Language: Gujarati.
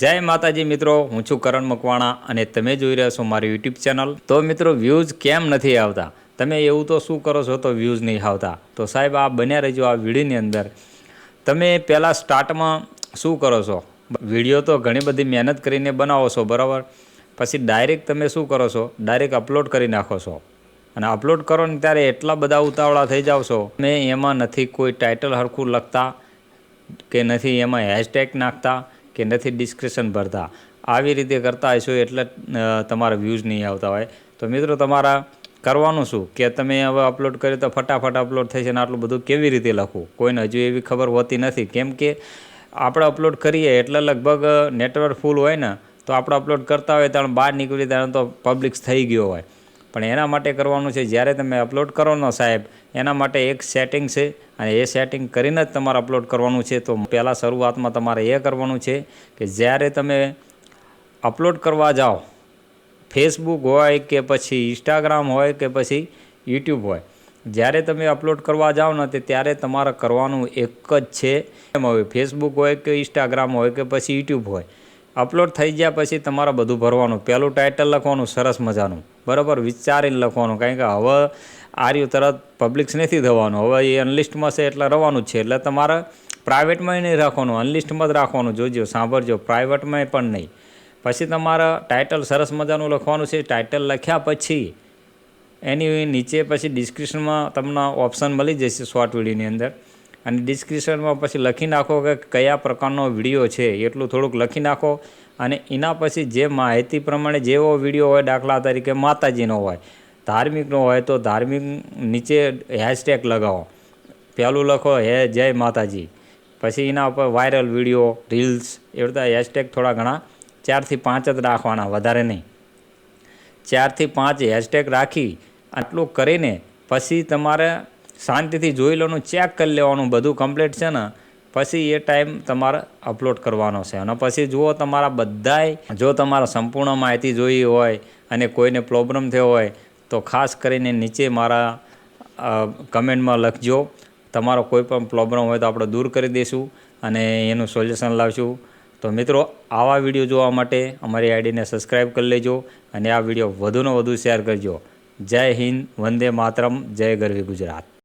જય માતાજી મિત્રો, હું છું કરણ મકવાણા અને તમે જોઈ રહ્યા છો મારી યુટ્યુબ ચેનલ તો મિત્રો વ્યૂઝ કેમ નથી આવતા? તમે એવું તો શું કરો છો તો વ્યૂઝ નહીં આવતા? તો સાહેબ, આ બન્યા રહેજો આ વિડીયોની અંદર. તમે પહેલાં સ્ટાર્ટમાં શું કરો છો? વીડિયો તો ઘણી બધી મહેનત કરીને બનાવો છો, બરાબર? પછી ડાયરેક્ટ તમે શું કરો છો? ડાયરેક્ટ અપલોડ કરી નાખો છો. અને અપલોડ કરો ને ત્યારે એટલા બધા ઉતાવળા થઈ જાઓ છો. મેં એમાં નથી કોઈ ટાઇટલ હરખું લખતા કે નથી એમાં હેશટેગ નાખતા? કે નથી ડિસ્ક્રિપ્શન ભરતા. આવી રીતે કરતા હશો એટલે તમારા વ્યૂઝ નહીં આવતા હોય. તો મિત્રો તમારા કરવાનું શું? કે તમે હવે અપલોડ કર્યું તો ફટાફટ અપલોડ થશે ને આટલું બધું કેવી રીતે લખવું? કોઈને હજુ એવી ખબર હોતી નથી. કેમ કે આપણે અપલોડ કરીએ એટલે લગભગ નેટવર્ક ફૂલ હોય ને, તો આપણે અપલોડ કરતા હોય ત્યારે બહાર નીકળી ત્યારે તો પબ્લિક્સ થઈ ગયો હોય. પણ એના માટે કરવાનું છે, જ્યારે તમે અપલોડ કરો ને સાહેબ, એના માટે એક સેટિંગ છે અને એ સેટિંગ કરીને જ તમારે અપલોડ કરવાનું છે. તો પહેલાં શરૂઆતમાં તમારે એ કરવાનું છે કે જ્યારે તમે અપલોડ કરવા જાઓ ફેસબુક હોય કે પછી ઇન્સ્ટાગ્રામ હોય કે પછી યુટ્યુબ હોય, જ્યારે તમે અપલોડ કરવા જાઓ ને તે ત્યારે તમારે કરવાનું એક જ છે. એમ હવે ફેસબુક હોય કે ઇન્સ્ટાગ્રામ હોય કે પછી યુટ્યુબ હોય અપલોડ થઈ ગયા પછી તમારે બધું ભરવાનું. પહેલું ટાઇટલ લખવાનું, સરસ મજાનું. બરાબર વિચારીને લખવાનું. કારણ કે હવે આર્યું તરત પબ્લિક્સ નથી થવાનું. હવે એ અનલિસ્ટમાં છે એટલે રવાનું જ છે. એટલે તમારે પ્રાઇવેટમાં નહીં રાખવાનું. અનલિસ્ટમાં જ રાખવાનું. જોજો, સાંભળજો. પ્રાઇવેટમાં પણ નહીં. પછી તમારે ટાઇટલ સરસ મજાનું લખવાનું છે. ટાઇટલ લખ્યા પછી એની નીચે પછી ડિસ્ક્રિપ્શનમાં તમને ઓપ્શન મળી જશે શોર્ટ વિડીયોની અંદર. અને ડિસ્ક્રિપ્શનમાં પછી લખી નાખો કે કયા પ્રકારનો વીડિયો છે, એટલું થોડુંક લખી નાખો. અને એના પછી જે માહિતી પ્રમાણે જેવો વીડિયો હોય, દાખલા તરીકે માતાજીનો હોય, ધાર્મિકનો હોય, તો ધાર્મિક નીચે હેશટેગ લગાવો. પહેલું લખો, હે, જય માતાજી. પછી એના ઉપર વાયરલ વીડિયો રીલ્સ એ બધા હેશટેગ થોડા ઘણા, ચારથી પાંચ જ રાખવાના, વધારે નહીં. ચારથી પાંચ હેશટેગ રાખી, આટલું કરીને પછી તમારે શાંતિથી જોઈ લેવાનું ચેક કરી લેવાનું, બધું કમ્પ્લીટ છે ને, પછી એ ટાઈમ તમારે અપલોડ કરવાનો છે. અને પછી જુઓ તમારા બધાય, જો તમારે સંપૂર્ણ માહિતી જોઈ હોય અને કોઈને પ્રોબ્લેમ થયો હોય, તો ખાસ કરીને નીચે મારા કમેન્ટમાં લખજો. તમારો કોઈ પણ પ્રોબ્લેમ હોય તો આપણે દૂર કરી દઈશું અને એનું સોલ્યુશન લાવશું. તો મિત્રો, આવા વીડિયો જોવા માટે અમારી આઈડીને સબસ્ક્રાઈબ કરી લેજો અને આ વીડિયો વધુને વધુ શેર કરજો. જય હિન્દ, વંદે માતરમ, જય ગરવી ગુજરાત.